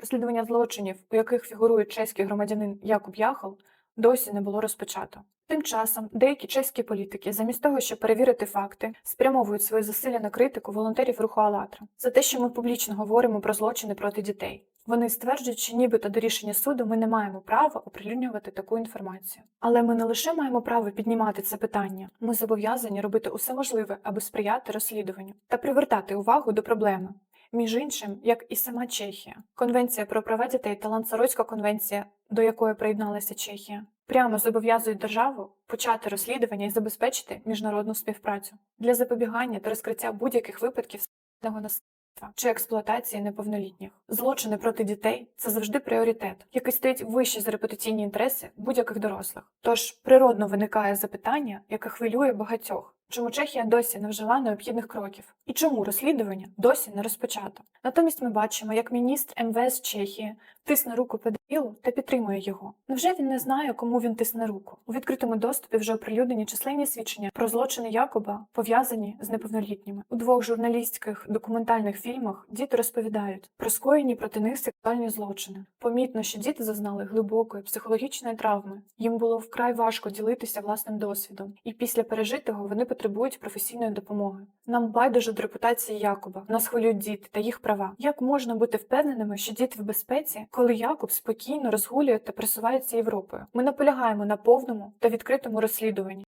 Розслідування злочинів, у яких фігурує чеський громадянин Якуб Яхал, досі не було розпочато. Тим часом деякі чеські політики, замість того, щоб перевірити факти, спрямовують свої зусилля на критику волонтерів руху «АЛЛАТРА» за те, що ми публічно говоримо про злочини проти дітей. Вони стверджують, що нібито до рішення суду ми не маємо права оприлюднювати таку інформацію. Але ми не лише маємо право піднімати це питання, ми зобов'язані робити усе можливе, аби сприяти розслідуванню та привертати увагу до проблеми. Між іншим, як і сама Чехія, Конвенція про права дітей та Лансаротська конвенція, до якої приєдналася Чехія, прямо зобов'язують державу почати розслідування і забезпечити міжнародну співпрацю для запобігання та розкриття будь-яких випадків сексуального насильства чи експлуатації неповнолітніх. Злочини проти дітей це завжди пріоритет, який стоїть вище за репутаційні інтереси будь-яких дорослих. Тож природно виникає запитання, яке хвилює багатьох. Чому Чехія досі не вжила необхідних кроків? І чому розслідування досі не розпочато? Натомість ми бачимо, як міністр МВС Чехії тисне руку педофілу та підтримує його. Невже він не знає, кому він тисне руку? У відкритому доступі вже оприлюднені численні свідчення про злочини Якоба, пов'язані з неповнолітніми. У двох журналістських документальних фільмах діти розповідають про скоєні проти них сексуальні злочини. Помітно, що діти зазнали глибокої психологічної травми. Їм було вкрай важко ділитися власним досвідом, і після пережитого вони потребують професійної допомоги. Нам байдуже до репутації Якоба. Нас хвилюють діти та їх права. Як можна бути впевненими, що діти в безпеці, коли Якоб спокійно розгулює та присувається Європою? Ми наполягаємо на повному та відкритому розслідуванні.